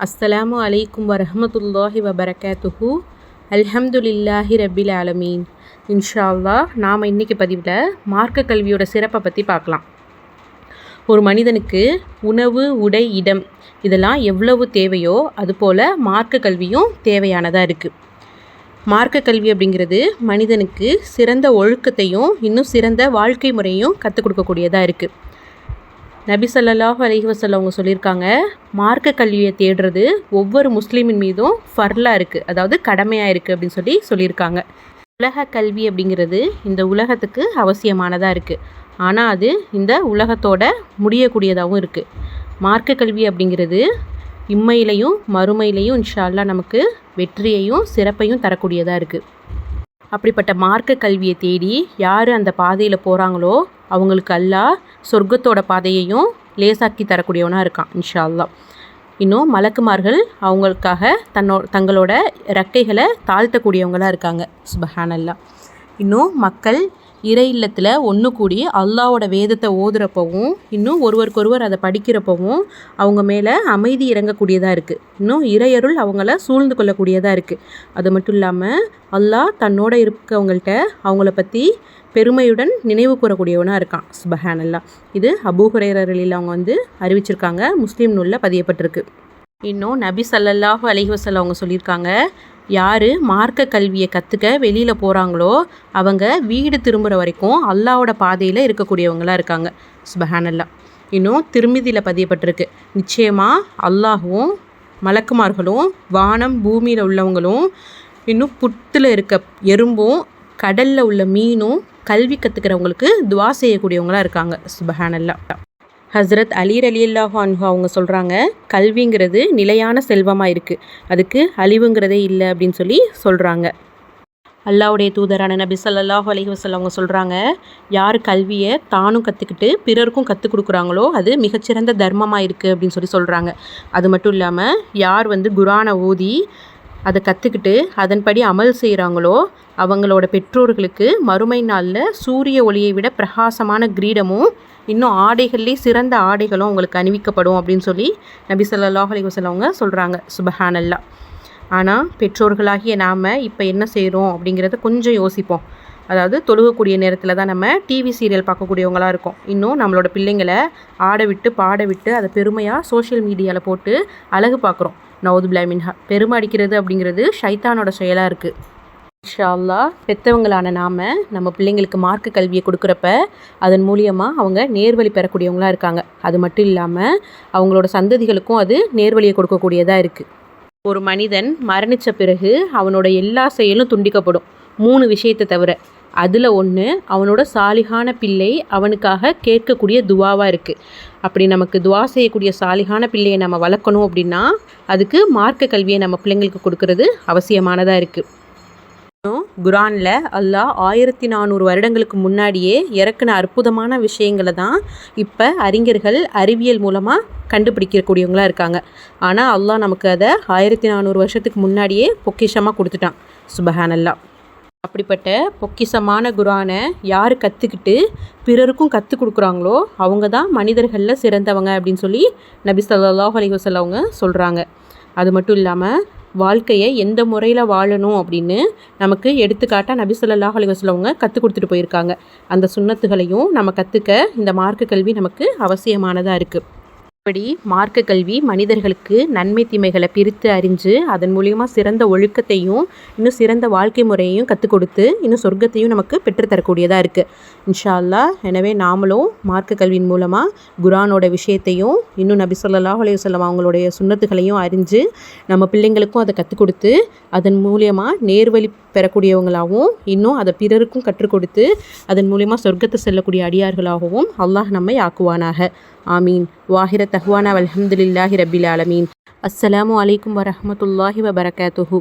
அஸ்ஸலாமு அலைக்கும் வரஹமத்துல்லாஹி வபரகாத்துஹூ. அல்ஹம்துலில்லாஹி ரபில் ஆலமீன். இன்ஷால்லா நாம் இன்றைக்கி பதிவில் மார்க்க கல்வியோட சிறப்பை பற்றி பார்க்கலாம். ஒரு மனிதனுக்கு உணவு உடை இடம் இதெல்லாம் எவ்வளவு தேவையோ அதுபோல் மார்க்க கல்வியும் தேவையானதாக இருக்குது மார்க்க கல்வி அப்படிங்கிறது மனிதனுக்கு சிறந்த ஒழுக்கத்தையும் இன்னும் சிறந்த வாழ்க்கை முறையும் கற்றுக் கொடுக்கக்கூடியதாக இருக்குது நபி சல்லாஹ் அலைஹி அவங்க சொல்லியிருக்காங்க மார்க்க கல்வியை தேடுறது ஒவ்வொரு முஸ்லீமின் மீதும் ஃபர்லாக இருக்குது அதாவது கடமையாக இருக்குது அப்படின்னு சொல்லி சொல்லியிருக்காங்க. உலக கல்வி அப்படிங்கிறது இந்த உலகத்துக்கு அவசியமானதாக இருக்குது ஆனால் அது இந்த உலகத்தோட முடியக்கூடியதாகவும் இருக்குது மார்க்க கல்வி அப்படிங்கிறது இம்மையிலையும் மறுமையிலையும் இன்ஷால்லா நமக்கு வெற்றியையும் சிறப்பையும் தரக்கூடியதாக இருக்குது அப்படிப்பட்ட மார்க்க கல்வியை தேடி யார் அந்த பாதையில் போகிறாங்களோ அவங்களுக்கு அல்லா சொர்க்கத்தோட பாதையையும் லேசாக்கி தரக்கூடியவனாக இருக்கான் இன்ஷா அல்லாஹ் இன்னும் மலக்குமார்கள் அவங்களுக்காக தன்னோ தங்களோட ரெக்கைகளை தாழ்த்தக்கூடியவங்களாக இருக்காங்க சுபஹானல்லா இன்னும் மக்கள் இறை இல்லத்தில் ஒன்று கூடி அல்லாவோட வேதத்தை ஓதுறப்பவும் இன்னும் ஒருவருக்கொருவர் அதை படிக்கிறப்பவும் அவங்க மேலே அமைதி இறங்கக்கூடியதாக இருக்குது இன்னும் இறையருள் அவங்கள சூழ்ந்து கொள்ளக்கூடியதாக இருக்குது அது மட்டும் இல்லாமல் அல்லாஹ் தன்னோட இருக்கவங்கள்ட்ட அவங்கள பற்றி பெருமையுடன் நினைவு கூறக்கூடியவனாக இருக்கான். சுபஹானல்லா. இது அபூஹுரேரர்களில் அவங்க வந்து அறிவிச்சிருக்காங்க. முஸ்லீம் நூலில் பதியப்பட்டிருக்கு. இன்னும் நபி சல்லல்லாஹு அலைஹி அவங்க சொல்லியிருக்காங்க யார் மார்க்க கல்வியை கற்றுக்க வெளியில் போகிறாங்களோ அவங்க வீடு திரும்புகிற வரைக்கும் அல்லாவோட பாதையில் இருக்கக்கூடியவங்களாக இருக்காங்க. சுபஹானல்லா. இன்னும் திருமிதியில் பதியப்பட்டிருக்கு. நிச்சயமாக அல்லாஹும் மலக்குமார்களும் வானம் பூமியில் உள்ளவங்களும் இன்னும் புத்தில் இருக்க எறும்பும் கடலில் உள்ள மீனும் கல்வி கற்றுக்கிறவங்களுக்கு துவா செய்யக்கூடியவங்களாக இருக்காங்க. சுபஹானல்லா. ஹஸ்ரத் அலீர் அலி அல்லாஹு அன்ஹு அவங்க சொல்கிறாங்க கல்விங்கிறது நிலையான செல்வமாக இருக்குது அதுக்கு அழிவுங்கிறதே இல்லை அப்படின்னு சொல்லி சொல்கிறாங்க அல்லாவுடைய தூதரான நபி ஸல்லல்லாஹு அலைஹி அவங்க சொல்கிறாங்க யார் கல்வியை தானும் கற்றுக்கிட்டு பிறருக்கும் கற்றுக் கொடுக்குறாங்களோ அது மிகச்சிறந்த தர்மமாக இருக்குது அப்படின்னு சொல்லி சொல்கிறாங்க அது மட்டும் இல்லாமல் யார் வந்து குரானை ஓதி அதை கற்றுக்கிட்டு அதன்படி அமல் செய்கிறாங்களோ அவங்களோட பெற்றோர்களுக்கு மறுமை நாளில் சூரிய ஒளியை விட பிரகாசமான கிரீடமும் இன்னும் ஆடைகள்லேயே சிறந்த ஆடைகளும் அவங்களுக்கு அணிவிக்கப்படும் அப்படின்னு சொல்லி நபி சொல்லாஹ் அலி வஸல்லம் அவங்க சொல்கிறாங்க சுபஹானல்லா. ஆனால் பெற்றோர்களாகிய நாம் இப்போ என்ன செய்கிறோம் அப்படிங்கிறத கொஞ்சம் யோசிப்போம். அதாவது தொழுகக்கூடிய நேரத்தில் தான் நம்ம டிவி சீரியல் பார்க்கக்கூடியவங்களாக இருக்கோம். இன்னும் நம்மளோட பிள்ளைங்களை ஆட விட்டு பாட விட்டு அதை பெருமையாக சோஷியல் மீடியாவில் போட்டு அழகு பார்க்குறோம். நவுது பிளாமின்ஹா பெருமை அடிக்கிறது அப்படிங்கிறது ஷைத்தானோட செயலாக இருக்குது இன்ஷா பெற்றவங்களான நாம் நம்ம பிள்ளைங்களுக்கு மார்க்க கல்வியை கொடுக்குறப்ப அதன் மூலியமாக அவங்க நேர்வழி பெறக்கூடியவங்களாக இருக்காங்க. அது மட்டும் இல்லாமல் அவங்களோட சந்ததிகளுக்கும் அது நேர்வழியை கொடுக்கக்கூடியதாக இருக்குது ஒரு மனிதன் மரணித்த பிறகு அவனோட எல்லா செயலும் துண்டிக்கப்படும். மூணு விஷயத்தை தவிர அதில் ஒன்று அவனோட சாலிகான பிள்ளை அவனுக்காக கேட்கக்கூடிய துவாவாக இருக்குது அப்படி நமக்கு துவா செய்யக்கூடிய சாலிகான பிள்ளையை நம்ம வளர்க்கணும் அப்படின்னா அதுக்கு மார்க்க கல்வியை நம்ம பிள்ளைங்களுக்கு கொடுக்கறது அவசியமானதாக இருக்குது குரானில் அல்லாஹ் ஆயிரத்தி நானூறு வருடங்களுக்கு முன்னாடியே இறக்குன அற்புதமான விஷயங்களை தான் இப்போ அறிஞர்கள் அறிவியல் மூலமாக கண்டுபிடிக்கக்கூடியவங்களாக இருக்காங்க. ஆனால் அல்லாஹ் நமக்கு அதை ஆயிரத்தி நானூறு வருஷத்துக்கு முன்னாடியே பொக்கிஷமாக கொடுத்துட்டான். சுபஹானல்லா. அப்படிப்பட்ட பொக்கிஷமான குரானை யார் கற்றுக்கிட்டு பிறருக்கும் கற்றுக் கொடுக்குறாங்களோ அவங்க தான் மனிதர்களில் சிறந்தவங்க அப்படின்னு சொல்லி நபி ஸல்லல்லாஹு அலைஹி வஸல்லம் அவங்க சொல்கிறாங்க அது மட்டும் இல்லாமல் வாழ்க்கையை எந்த முறையில் வாழணும் அப்படின்னு நமக்கு எடுத்துக்காட்டாக நபி அலி அலைஹி கற்றுக் கொடுத்துட்டு போயிருக்காங்க. அந்த சுண்ணத்துகளையும் நம்ம கற்றுக்க இந்த மார்க்க கல்வி நமக்கு அவசியமானதாக இருக்குது இப்படி மார்க்க கல்வி மனிதர்களுக்கு நன்மை தீமைகளை பிரித்து அறிஞ்சு அதன் மூலியமாக சிறந்த ஒழுக்கத்தையும் இன்னும் சிறந்த வாழ்க்கை முறையையும் கற்றுக் கொடுத்து இன்னும் சொர்க்கத்தையும் நமக்கு பெற்றுத்தரக்கூடியதாக இருக்குது இன்ஷா அல்லாஹ் எனவே நாமளும் மார்க்க கல்வியின் மூலமாக குரானோட விஷயத்தையும் இன்னும் நபி ஸல்லல்லாஹு அலைஹி வஸல்லம் அவங்களுடைய சுண்ணத்துகளையும் அறிஞ்சு நம்ம பிள்ளைங்களுக்கும் அதை கற்றுக் கொடுத்து அதன் மூலியமாக நேர்வழி பெறக்கூடியவங்களாகவும் இன்னும் அதை பிறருக்கும் கற்றுக் கொடுத்து அதன் மூலியமாக சொர்க்கத்தை செல்லக்கூடிய அடியார்களாகவும் அல்லாஹ் நம்மை ஆக்குவானாக. ஆமீன் வாஹிர தஹ்வானா அல்ஹம்துலில்லாஹி ரபில் ஆலமீன் அஸ்ஸலாமு அலைக்கும் வரஹமத்துல்லாஹி வபரகாத்துஹு